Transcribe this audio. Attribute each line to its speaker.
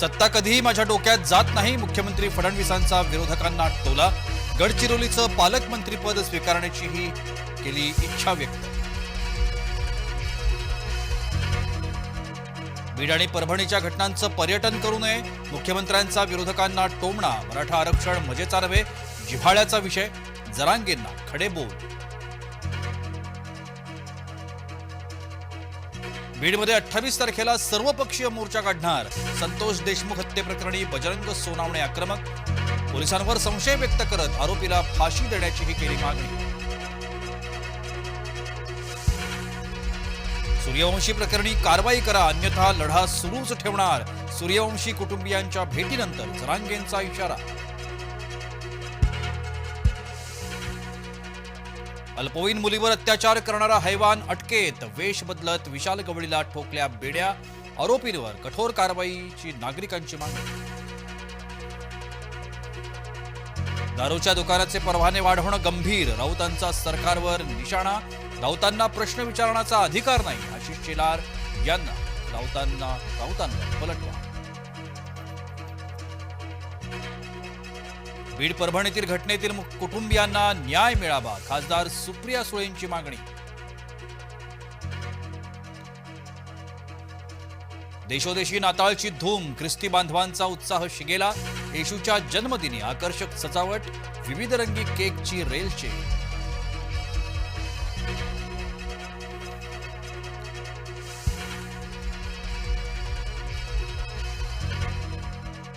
Speaker 1: सत्ता कधीही माझ्या डोक्यात जात नाही. मुख्यमंत्री फडणवीसांचा विरोधकांना टोला. गडचिरोलीचं पालकमंत्रीपद स्वीकारण्याचीही केली इच्छा व्यक्त. बीड आणि परभणीच्या घटनांचं पर्यटन करू नये. मुख्यमंत्र्यांचा विरोधकांना टोमणा. मराठा आरक्षण मजेचा नव्हे. जिव्हाळ्याचा विषय. जरांगेंना खडे बोल. बीडमध्ये अठ्ठावीस तारखेला सर्वपक्षीय मोर्चा काढणार. संतोष देशमुख हत्येप्रकरणी बजरंग सोनावणे आक्रमक. पोलिसांवर संशय व्यक्त करत आरोपीला फाशी देण्याचीही केली मागणी. सूर्यवंशी प्रकरणी कारवाई करा अन्यथा लढा सुरूच ठेवणार. सूर्यवंशी कुटुंबियांच्या भेटीनंतर जरांगेंचा इशारा. अल्पवयीन मुलीवर अत्याचार करणारा हैवान अटकेत वेश बदलत विशाल गवळीला ठोकल्या बेड्या आरोपींवर कठोर कारवाईची नागरिकांची मागणी. दारूच्या दुकानाचे परवाने वाढवणं गंभीर राऊतांचा सरकारवर निशाणा राऊतांना प्रश्न विचारण्याचा अधिकार नाही आशिष शेलार यांना राऊतांना राऊतांना पलटवा बीड परभणीतील घटनेतील कुटुंबियांना न्याय मिळावा खासदार सुप्रिया सुळेंची मागणी. देशोदेशी नाताळची धूम ख्रिस्ती बांधवांचा उत्साह शिगेला येशूच्या जन्मदिनी आकर्षक सजावट विविध रंगी केकची रेलचे